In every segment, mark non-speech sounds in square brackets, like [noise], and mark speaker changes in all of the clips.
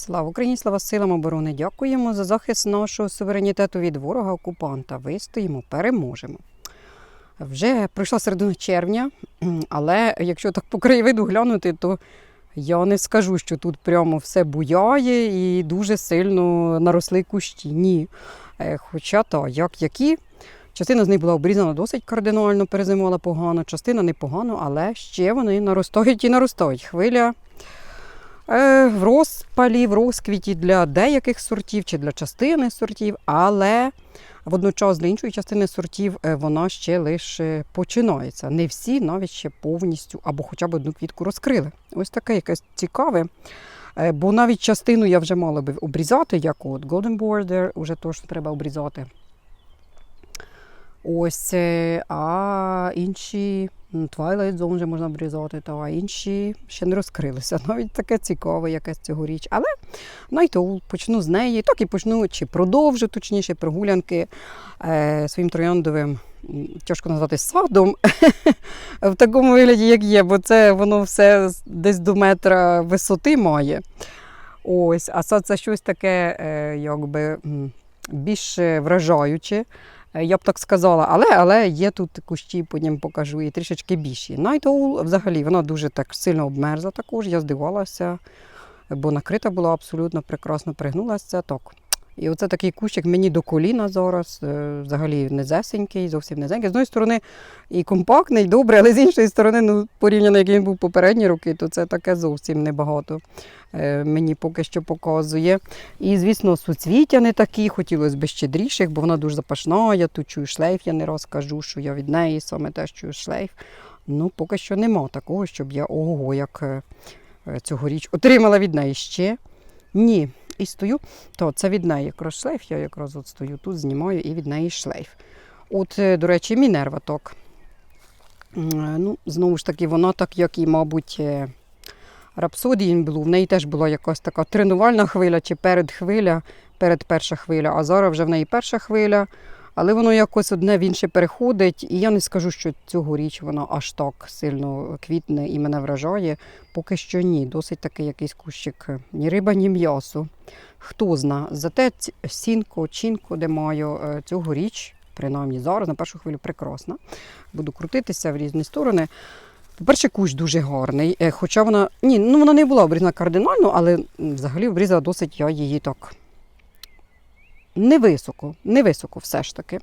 Speaker 1: Слава Україні, слава силам оборони! Дякуємо за захист нашого суверенітету від ворога окупанта. Вистоїмо, переможемо. Вже пройшла середина червня, але якщо так по краєвиду глянути, то я не скажу, що тут прямо все буяє і дуже сильно наросли кущі. Ні. Е, Хоча то, як які. Частина з них була обрізана досить кардинально, перезимувала погано, частина непогано, але ще вони наростають і наростають. Хвиля в розпалі, в розквіті для деяких сортів чи для частини сортів, але водночас для іншої частини сортів е, вона ще лише починається. Не всі навіть ще повністю або хоча б одну квітку розкрили. Ось таке якесь цікаве. Е, Бо навіть частину я вже мала би обрізати, як от Golden Border, вже точно треба обрізати. Ось, е, а інші Twilight Zone вже можна обрізати, а інші ще не розкрилися. [laughs] Навіть таке цікаве якесь цьогоріч. Але Найтоул почну з неї, так і почну, чи продовжу, точніше, прогулянки е, своїм трояндовим, тяжко назвати садом, [laughs] в такому вигляді, як є, бо це воно все десь до метра висоти має. Ось, а сад це щось таке, е, якби більш вражаюче. Е, Я б так сказала, але, але є тут кущі, потім покажу, і трішечки більші. Night Owl взагалі вона дуже так сильно обмерзла також. Я здивалася, бо накрита була абсолютно прекрасно, пригнулася так. І оце такий кущик мені до коліна зараз, е, взагалі низесенький, зовсім низенький. З однієї сторони і компактний, і добре, але з іншої сторони, ну, порівняно, як він був попередні роки, то це таке зовсім небагато е, мені поки що показує. І, звісно, суцвіття не такі, хотілося б щедріших, бо вона дуже запашна. Я тут чую шлейф, я не раз кажу, що я від неї саме теж чую шлейф. Ну, поки що нема такого, щоб я ого, як е, цьогоріч отримала від неї ще. Ні. І стою, то це від неї якраз шлейф, я якраз от стою тут, знімаю і від неї шлейф. От, е, до речі, Мінерва ток. Е, Ну, знову ж таки, вона так, як і, мабуть, е, Рапсодії Блу, в неї теж була якась така тренувальна хвиля чи передхвиля, перед перша хвиля, а зараз вже в неї перша хвиля. Але воно якось одне в інше переходить. І я не скажу, що цьогоріч воно аж так сильно квітне і мене вражає. Поки що ні. Досить такий якийсь кущик. Ні риба, ні м'ясо. Хто зна. Зате сінко, чинко, де маю е, цьогоріч, принаймні зараз, на першу хвилю прекрасна. Буду крутитися в різні сторони. По-перше, кущ дуже гарний. е, Хоча вона. Ні, ну вона не була обрізана кардинально, але взагалі обрізала досить я її так невисоко, невисоко все ж таки.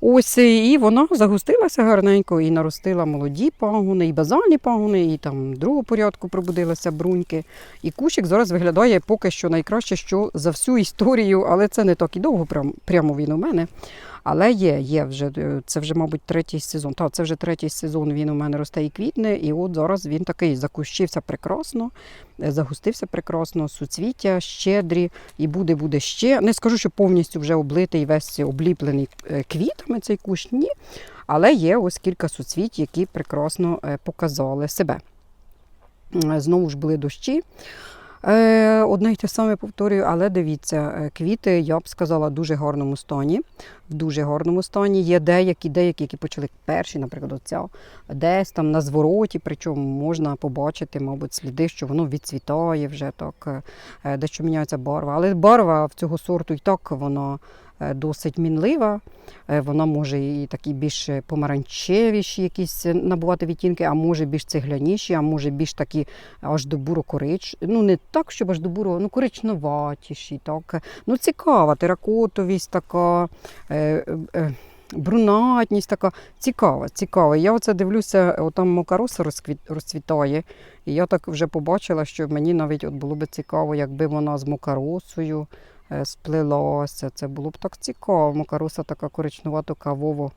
Speaker 1: Ось і вона загустилася гарненько і наростила молоді пагони, і базальні пагони, і там другого порядку пробудилися бруньки. І кущик зараз виглядає поки що найкраще, що за всю історію, але це не так і довго прямо він у мене. Але є, є вже, е, це вже, мабуть, третій сезон. Так, це вже третій сезон він у мене росте і квітне, і от зараз він такий закущився прекрасно, е, загустився прекрасно, суцвіття щедрі, і буде, буде ще. Не скажу, що повністю вже облитий, весь обліплений е, квітами цей кущ, ні. Але є ось кілька суцвіть, які прекрасно показали себе. Знову ж були дощі. Е, Одне й те саме повторюю, але дивіться, е, квіти, я б сказала, в дуже гарному стані. В дуже гарному стані. Є деякі, деякі, які почали перші, наприклад, оця, десь там на звороті, причому можна побачити, мабуть, сліди, що воно відцвітає вже так, е, дещо міняється барва. Але барва в цього сорту і так вона досить мінлива. Е, Вона може і такі більш помаранчевіші якісь набувати відтінки, а може більш цегляніші, а може більш такі аж до буро-корич. Ну, не так, щоб аж до буро, ну коричневатіші. Так. Ну, цікава, теракотовість така. Е, е, Брунатність така цікава, цікава. Я оце дивлюся, отам мокароса розцвітає. І я так вже побачила, що мені навіть от було б цікаво, якби вона з мокаросою е, сплелася. Це було б так цікаво. Мокароса така коричнувато кавово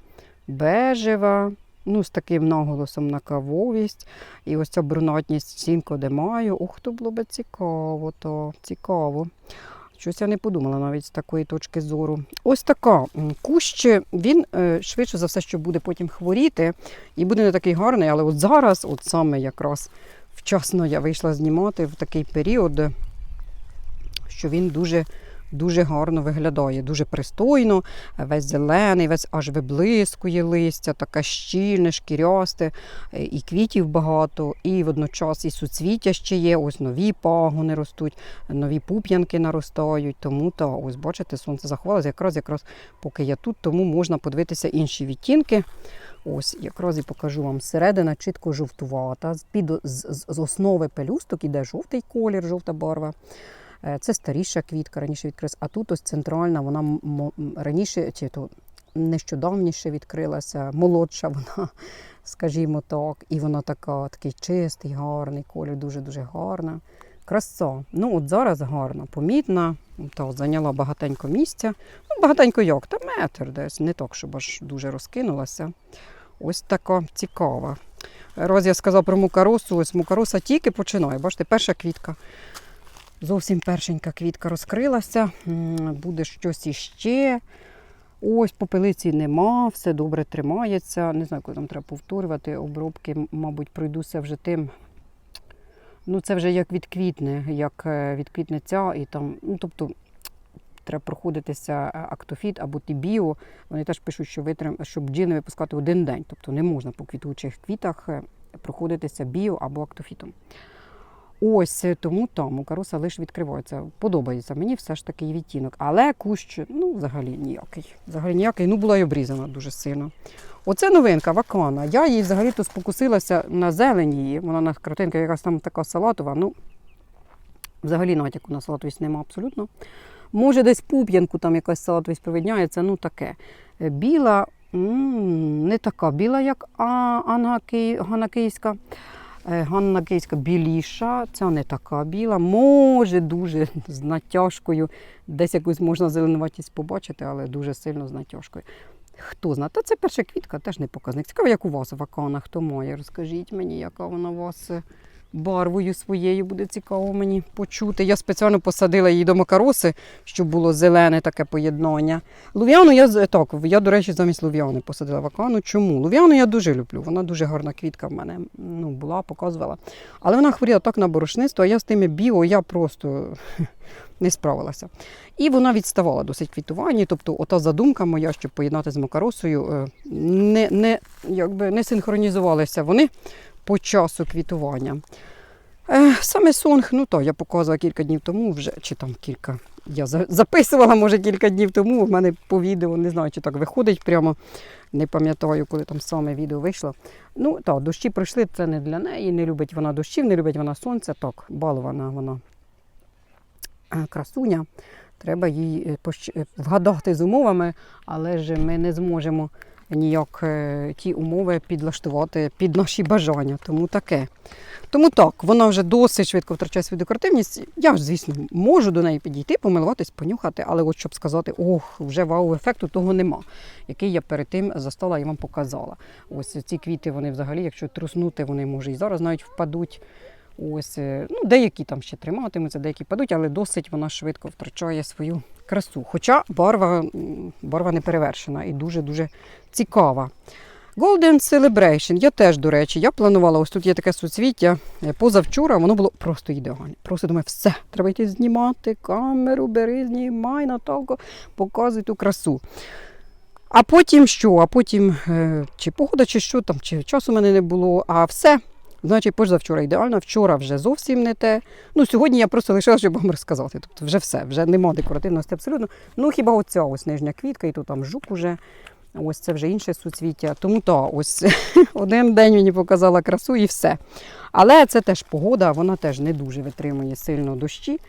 Speaker 1: бежева, ну, з таким наголосом на кавовість. І ось ця брунатність сінко, де маю. Ух, то було б цікаво, то цікаво. Щось я не подумала навіть з такої точки зору. Ось така кущ, він е, швидше за все, що буде потім хворіти, і буде не такий гарний, але от зараз, от саме якраз вчасно я вийшла знімати в такий період, що він дуже дуже гарно виглядає, дуже пристойно, весь зелений, весь аж виблискує листя, таке щільне, шкірясте, е, і квітів багато, і водночас і суцвіття ще є. Ось нові пагони ростуть, нові пуп'янки наростають. Тому та ось бачите, сонце заховалося якраз якраз поки я тут, тому можна подивитися інші відтінки. Ось якраз і покажу вам середина чітко жовтувата. З, з, з основи пелюсток іде жовтий колір, жовта барва. Е, Це старіша квітка, раніше відкрилась. А тут ось центральна, вона раніше чи то нещодавніше відкрилася, молодша вона, [laughs] скажімо так. І вона така, такий чистий, гарний колір, дуже-дуже гарна. Краса. Ну, от зараз гарна, помітна. Та, зайняла багатенько місця. Ну, багатенько як, та метр десь, не так, щоб аж дуже розкинулася. Ось така цікава. Роз я сказав про мукаросу, ось мукароса тільки починає. Бачите, перша квітка. Зовсім першенька квітка розкрилася. Буде щось іще. Ось попелиці нема, все добре тримається. Не знаю, коли там треба повторювати. Обробки, мабуть, пройдуся вже тим. Ну, це вже як відквітне, як е, відквітне ця, і там, ну тобто треба проходитися е, актофіт або тібіо. Вони теж пишуть, що витрим, щоб бджіли випускати один день. Тобто не можна по квітучих квітах е, проходитися біо або актофітом. Ось е, тому там укаруса лише відкривається. Подобається мені все ж таки відтінок. Але кущ, ну, взагалі ніякий. Взагалі ніякий. Ну, була й обрізана дуже сильно. Оце новинка, вакана. Я її взагалі-то спокусилася на зелень її. Вона на картинка якась там така салатова. Ну, взагалі натяку на салатовість нема абсолютно. Може, десь пуп'янку там якась салатовість провідняється, ну таке. Е, Біла, м, не така біла, як А- Анна Ки- Ганна Київська. Е, Ганна Київська біліша, ця не така біла. Може, дуже з натяжкою. Десь якусь можна зеленуватість побачити, але дуже сильно з натяжкою. Хто знає? Та це перша квітка, теж не показник. Цікаво, як у вас вакана, хто має. Розкажіть мені, яка вона у вас е, барвою своєю буде цікаво мені почути. Я спеціально посадила її до макароси, щоб було зелене таке поєднання. Лув'яну я так, я, до речі, замість лув'яни посадила вакану. Чому? Лув'яну я дуже люблю. Вона дуже гарна квітка в мене ну, була, показувала. Але вона хворіла так на борошництво, а я з тими біо, я просто [laughs] не справилася. І вона відставала досить квітуванні. Тобто, ота задумка моя, щоб поєднати з макаросою, е, не, не, якби не синхронізувалися вони по часу квітування. Е, Саме сонг, ну то я показувала кілька днів тому вже, чи там кілька. Я записувала, може, кілька днів тому. В мене по відео не знаю, чи так виходить прямо. Не пам'ятаю, коли там саме відео вийшло. Ну так, дощі пройшли, це не для неї. Не любить вона дощів, не любить вона сонця. Так, балована вона е, красуня. Треба їй е, вгадати з умовами, але ж ми не зможемо ніяк е, ті умови підлаштувати під наші бажання. Тому таке. Тому так, вона вже досить швидко втрачає свою декоративність. Я ж, звісно, можу до неї підійти, помилуватись, понюхати, але от щоб сказати, ох, вже вау-ефекту того нема, який я перед тим застала і вам показала. Ось ці квіти, вони взагалі, якщо труснути, вони може і зараз навіть впадуть. Ось, е, ну, деякі там ще триматимуться, деякі падуть, але досить вона швидко втрачає свою красу. Хоча барва, барва не перевершена і дуже-дуже цікава. Golden Celebration. Я теж, до речі, я планувала, ось тут є таке суцвіття. е, Позавчора воно було просто ідеальне. Просто думаю, все, треба йти знімати камеру, бери, знімай, Наталко, показуй ту красу. А потім що? А потім е, чи погода, чи що там, чи часу в мене не було, а все. Значить, позавчора ідеально, вчора вже зовсім не те. Ну, сьогодні я просто лишила, щоб вам розказати. Тобто вже все, вже нема декоративності абсолютно. Ну, хіба оця ось нижня квітка, і тут там жук уже. Ось це вже інше суцвіття. Тому то ось [laughs] один день мені показала красу і все. Але це теж погода, вона теж не дуже витримує сильно дощі,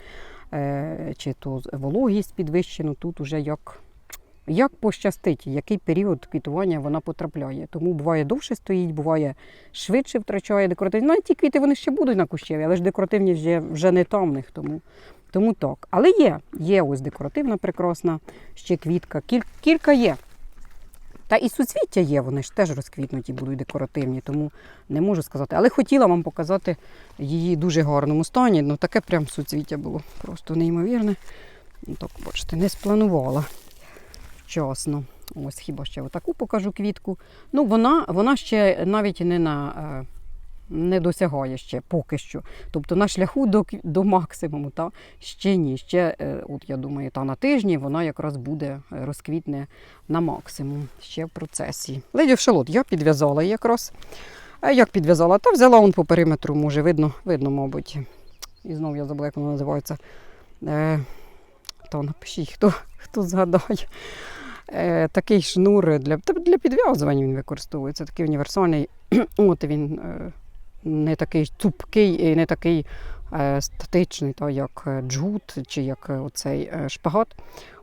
Speaker 1: е, чи то вологість підвищену. Тут уже як, як пощастить, який період квітування вона потрапляє. Тому буває довше стоїть, буває швидше втрачає декоративність. Навіть ті квіти вони ще будуть на кущеві, але ж декоративність вже, вже не там в них. Тому, тому так. Але є, є ось декоративна прекрасна ще квітка. Кіль, кілька є. Та і суцвіття є, вони ж теж розквітнуті, будуть декоративні, тому не можу сказати. Але хотіла вам показати її дуже гарному стані. Ну таке прям суцвіття було просто неймовірне. Ну, Так, бачите, не спланувала вчасно. Ось хіба ще отаку покажу квітку. Ну, вона, вона ще навіть не на, е, не досягає ще поки що. Тобто на шляху до, до максимуму, та ще ні. Ще, е, от я думаю, та на тижні вона якраз буде е, розквітне на максимум. Ще в процесі. Леді шалот я підв'язала якраз. А як підв'язала? Та взяла он по периметру, може, видно, видно, мабуть. І знову я забула, як воно називається. Е, то напишіть, хто, хто згадає. Е, такий шнур для, для підв'язування він використовується, такий універсальний. [clears throat] От він е, не такий цупкий і не такий е, статичний, та, як джут чи як оцей шпагат.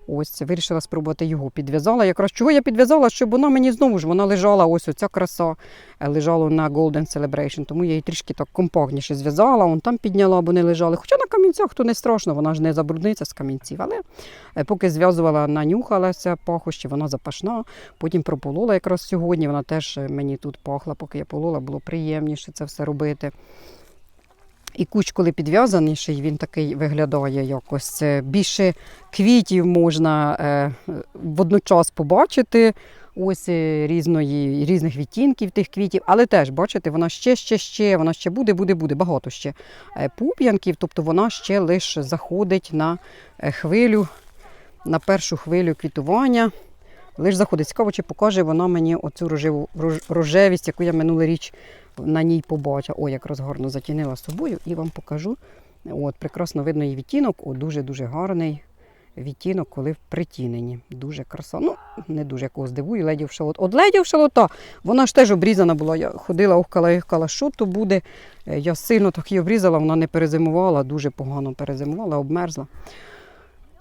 Speaker 1: Ось вирішила спробувати його. Підв'язала. Якраз чого я підв'язала, щоб вона мені знову ж вона лежала, ось оця краса е, лежала на Golden Celebration, тому я її трішки так компактніше зв'язала, он там підняла, бо не лежали. Хоча на камінцях то не страшно, вона ж не забрудниться з камінців. Але е, поки зв'язувала, нанюхалася пахощі, вона запашна. Потім прополола якраз сьогодні. Вона теж е, мені тут пахла, поки я полола, було приємніше це все робити. І кущ, коли підв'язаніший, він такий виглядає якось. е, Більше квітів можна е, водночас побачити. Ось е, різної, різних відтінків тих квітів, але теж, бачите, вона ще, ще, ще, вона ще буде, буде, буде, багато ще пуп'янків, тобто вона ще лише заходить на хвилю, на першу хвилю квітування. Лише заходить. Цікаво, чи покаже вона мені оцю рожеву, рожевість, яку я минулий річ на ній побачила. Ой, якраз гарно затінила собою і вам покажу. От, прекрасно видно її відтінок. О, дуже-дуже гарний відтінок, коли в притіненні. Дуже краса. Ну, не дуже якого здивую, ледів шалот. От ледів шалота, вона ж теж обрізана була. Я ходила, охкала, охкала, що то буде. Е, Я сильно так її обрізала, вона не перезимувала, дуже погано перезимувала, обмерзла.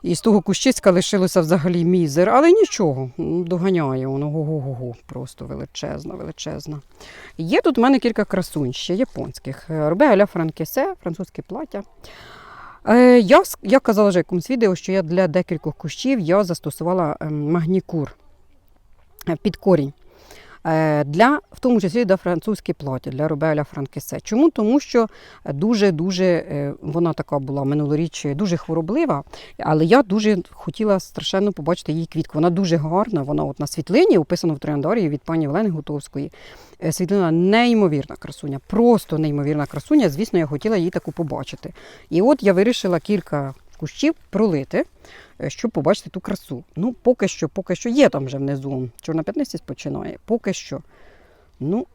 Speaker 1: І з того кущиська лишилося взагалі мізер, але нічого, доганяє воно го-го-го, просто величезна, величезна. Є тут в мене кілька красунь ще японських. Робе ля франкесе, французьке плаття. Е, Я, я казала вже якомусь відео, що я для декількох кущів я застосувала ем, магнікур е, під корінь. Е, Для, в тому числі для французьке плаття, для Робеля Франкесе. Чому? Тому що дуже-дуже е, вона така була минулоріч дуже хвороблива, але я дуже хотіла страшенно побачити її квітку. Вона дуже гарна. Вона от на світлині описана в Трояндарії від пані Олени Гутовської. Е, Світлина неймовірна красуня, просто неймовірна красуня. Звісно, я хотіла її таку побачити. І от я вирішила кілька кущів пролити, щоб побачити ту красу. Ну, поки що, поки що є там вже внизу. Чорна п'ятниця починає. Поки що. Ну,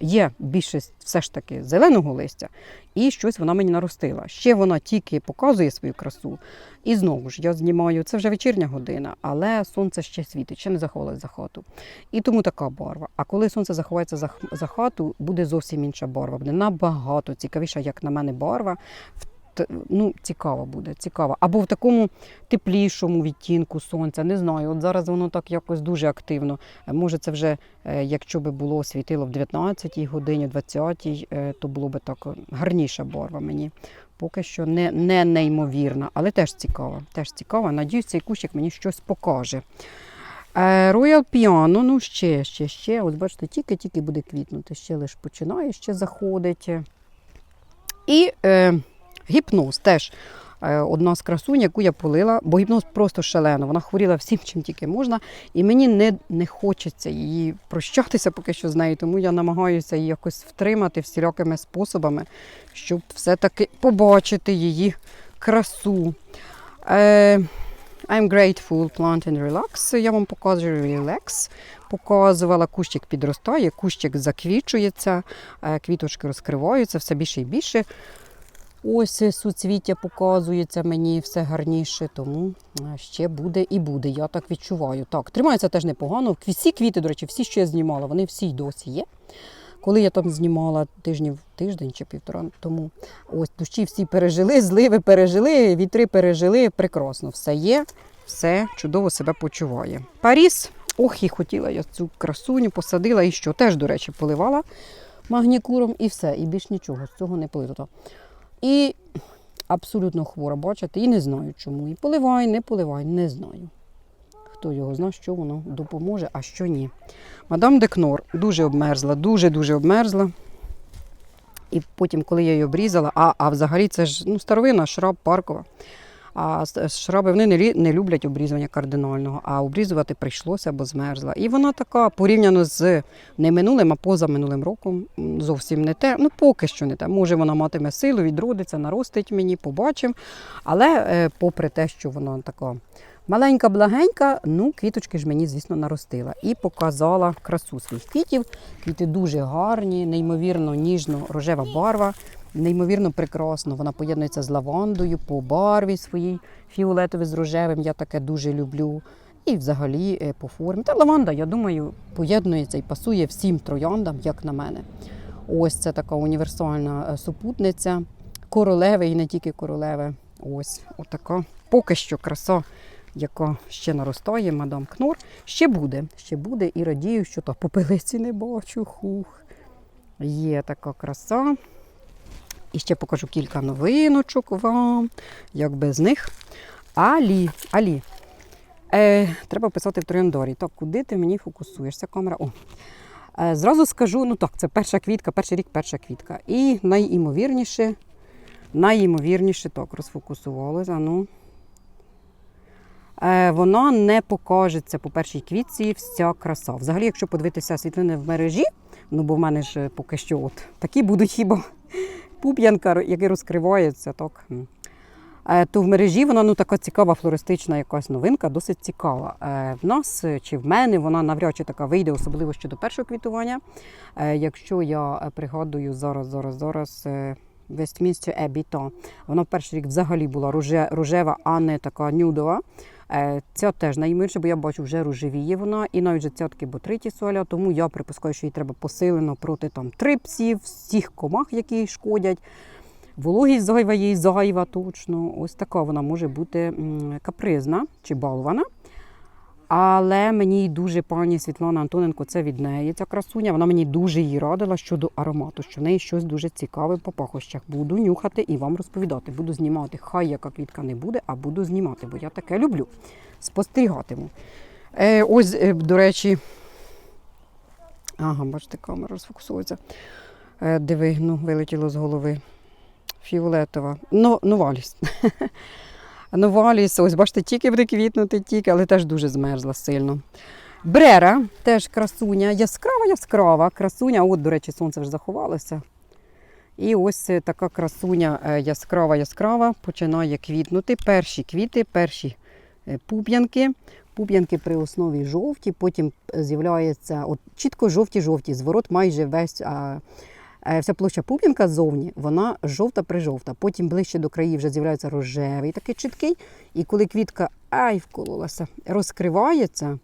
Speaker 1: є більшість все ж таки зеленого листя, і щось вона мені наростила. Ще вона тільки показує свою красу. І знову ж я знімаю, це вже вечірня година, але сонце ще світить, ще не заховалось за хату. І тому така барва. А коли сонце заховається за, за хату, буде зовсім інша барва. Буде набагато цікавіша, як на мене, барва. Ну, цікава буде, цікава. Або в такому теплішому відтінку сонця. Не знаю. От зараз воно так якось дуже активно. Е, Може, це вже, е, якщо би було світило в 19-й годині, 20-й, е, то було би так гарніша барва мені. Поки що не, не неймовірна, але теж цікава. Теж цікава. Надіюсь, цей кущик мені щось покаже. Royal Piano, ну ще, ще, ще. Ось бачите, тільки-тільки буде квітнути. Ще лише починає, ще заходить. І е, гіпноз теж е, одна з красунь, яку я полила, бо гіпноз просто шалено. Вона хворіла всім, чим тільки можна. І мені не, не хочеться її прощатися поки що з нею, тому я намагаюся її якось втримати всілякими способами, щоб все-таки побачити її красу. Е, I'm grateful plant and relax. Я вам показую relax. Показувала, кущик підростає, кущик заквічується, е, квіточки розкриваються все більше і більше. Ось суцвіття показується мені все гарніше, тому ще буде і буде. Я так відчуваю. Так, тримається теж непогано. Всі квіти, до речі, всі, що я знімала, вони всі й досі є. Коли я там знімала тижнів тиждень чи півтора тому, ось дощі всі пережили, [laughs] зливи пережили, вітри пережили. Прекрасно, все є, все чудово себе почуває. Паріс, ох, і хотіла я цю красуню, посадила і що? Теж, до речі, поливала магнікуром і все, і більш нічого з цього не полито. І абсолютно хвора, бачите, і не знаю чому. І поливай, не поливай, не знаю. Хто його знає, що воно допоможе, а що ні. Мадам Декнор дуже обмерзла, дуже-дуже обмерзла. І потім, коли я її обрізала, а, а взагалі це ж ну, старовина, шраб паркова. А шраби вони не, люблять обрізування кардинального, а обрізувати прийшлося, бо змерзла. І вона така порівняно з не минулим, а позаминулим роком зовсім не те. Ну, поки що не те. Може, вона матиме силу, відродиться, наростить мені, побачимо. Але е, попри те, що вона така маленька, благенька, ну, квіточки ж мені, звісно, наростила. І показала красу своїх квітів. Квіти дуже гарні, неймовірно ніжно-рожева барва. Неймовірно прекрасно. Вона поєднується з лавандою по барві своїй фіолетовий з рожевим. Я таке дуже люблю. І взагалі е, по формі. Та лаванда, я думаю, поєднується і пасує всім трояндам, як на мене. Ось це така універсальна е, супутниця. Королеве і не тільки королеве. Ось отака поки що краса, яка ще наростає, мадам Кнор. Ще буде, ще буде і радію, що то попелиці не бачу. Хух. Є така краса. І ще покажу кілька новиночок вам, як без них. Алі, Алі. Е, треба писати в трояндорі. Так, куди ти мені фокусуєшся? Камера. О. Е, зразу скажу, ну так, це перша квітка, перший рік перша квітка. І найімовірніше, найімовірніше, так, розфокусувалося. Ну. Е, вона не покажеться по першій квітці вся краса. Взагалі, якщо подивитися світлини в мережі, ну бо в мене ж поки що от такі будуть хіба пуп'янка, який розкривається, так. Е, То в мережі вона ну така цікава флористична якась новинка, досить цікава. Е, В нас е, чи в мене вона навряд чи така вийде, особливо щодо першого квітування. Якщо я пригадую зараз, зараз, зараз. е, Westminster то вона в перший рік взагалі була роже- рожева, а не така нюдова. Е, Ця теж найменше, бо я бачу, вже рожевіє вона, і навіть же цятки ботриті соля, тому я припускаю, що їй треба посилено проти там трипсів, всіх комах, які їй шкодять. Вологість зайва їй зайва точно. Ось така вона може бути капризна чи балвана. Але мені дуже пані Світлана Антоненко, це від неї ця красуня. Вона мені дуже її радила щодо аромату, що в неї щось дуже цікаве по пахощах. Буду нюхати і вам розповідати. Буду знімати. Хай яка квітка не буде, а буду знімати, бо я таке люблю. Спостерігатиму. Е, ось, е, до речі, ага, бачите, камера розфокусується. Е, диви, ну, вилетіло з голови. Фіолетова. Ну, новаліс. [laughs] Новаліс, ось бачите, тільки буде квітнути, тільки, але теж дуже змерзла сильно. Брера, теж красуня, яскрава, яскрава красуня. От, до речі, сонце вже заховалося. І ось е, така красуня е, яскрава, яскрава, починає квітнути. Перші квіти, перші е, пуп'янки. Пуп'янки при основі жовті, потім з'являється чітко жовті-жовті, зворот майже весь. Вся площа пуп'янка ззовні, вона жовта-прижовта. Потім ближче до країв вже з'являється рожевий, такий чіткий. І коли квітка ай вкололася, розкривається,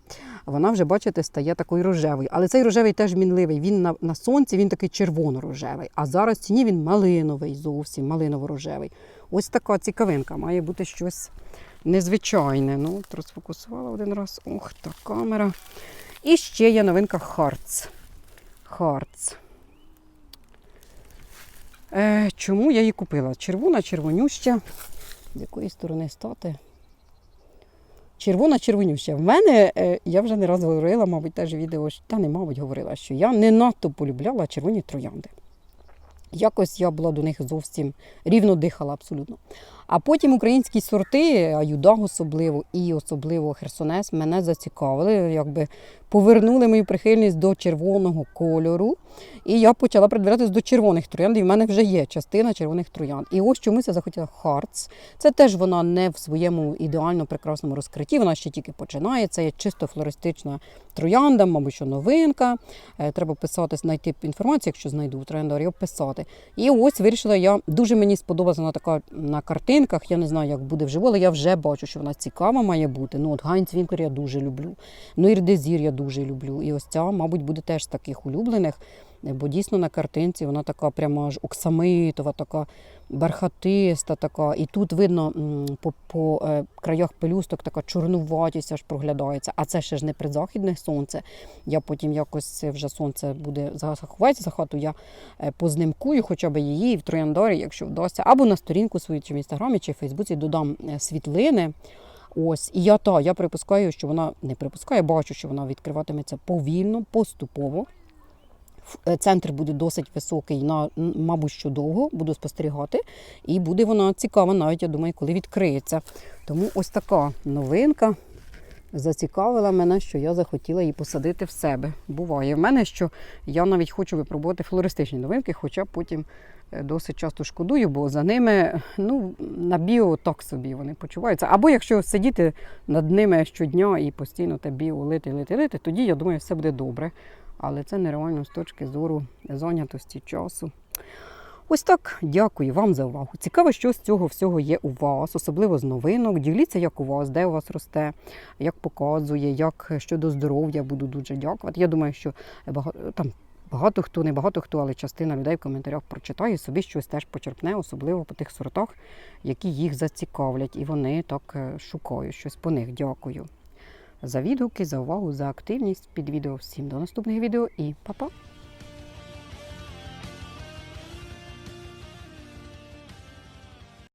Speaker 1: вона вже, бачите, стає такою рожевою. Але цей рожевий теж мінливий. Він на, на сонці він такий червоно-рожевий. А зараз в тіні він малиновий, зовсім малиново-рожевий. Ось така цікавинка. Має бути щось незвичайне. Ну, розфокусувала один раз. Ох, та камера. І ще є новинка Харц. Харц. Е, чому я її купила? Червона, червонюща. З якої сторони стати? Червона червонюща. В мене, е, я вже не раз говорила, мабуть, теж відео, та не, мабуть, говорила, що я не надто полюбляла червоні троянди. Якось я була до них зовсім рівно дихала абсолютно. А потім українські сорти, Аюдаг особливо і особливо Херсонес, мене зацікавили, якби повернули мою прихильність до червоного кольору. І я почала придивлятися до червоних троянд. І в мене вже є частина червоних троянд. І ось чомусь я захотіла Харц. Це теж вона не в своєму ідеально прекрасному розкритті, вона ще тільки починає. Це є чисто флористична троянда, мабуть, що новинка. Е, Треба писати, знайти інформацію, якщо знайду трояндарі, описати. І ось вирішила я. Дуже мені сподобалася вона така на картинках. Я не знаю, як буде вживу, але я вже бачу, що вона цікава має бути. Ну, от Гайн Цвінкер я дуже люблю. Ну, Ірдезір я дуже люблю. І ось ця, мабуть, буде теж з таких улюблених. Бо дійсно на картинці вона така прямо аж оксамитова, така бархатиста, така. І тут видно по, по е, краях пелюсток така чорнуватість аж проглядається. А це ще ж не предзахідне сонце. Я потім якось вже сонце буде заховається за хату. Я е, познимкую хоча б її в трояндарі, якщо вдасться, або на сторінку свою, чи в інстаграмі, чи в Фейсбуці додам е, світлини. Ось, і я та я припускаю, що вона не припускаю, бачу, що вона відкриватиметься повільно, поступово. Е, Центр буде досить високий, на, мабуть, що довго буду спостерігати. І буде вона цікава, навіть я думаю, коли відкриється. Тому ось така новинка зацікавила мене, що я захотіла її посадити в себе. Буває в мене, що я навіть хочу випробувати флористичні новинки, хоча потім е, досить часто шкодую, бо за ними ну, на біо так собі вони почуваються. Або якщо сидіти над ними щодня і постійно те біо лити, лити, лити, тоді я думаю, все буде добре. Але це нереально з точки зору зайнятості часу. Ось так, дякую вам за увагу. Цікаво, що з цього всього є у вас, особливо з новинок. Діліться, як у вас, де у вас росте, як показує, як щодо здоров'я буду дуже дякувати. Я думаю, що багато там. Багато хто, не багато хто, але частина людей в коментарях прочитає собі щось теж почерпне, особливо по тих сортах, які їх зацікавлять, і вони так е, шукають щось по них. Дякую за відгуки, за увагу, за активність під відео. Всім до наступних відео і па-па!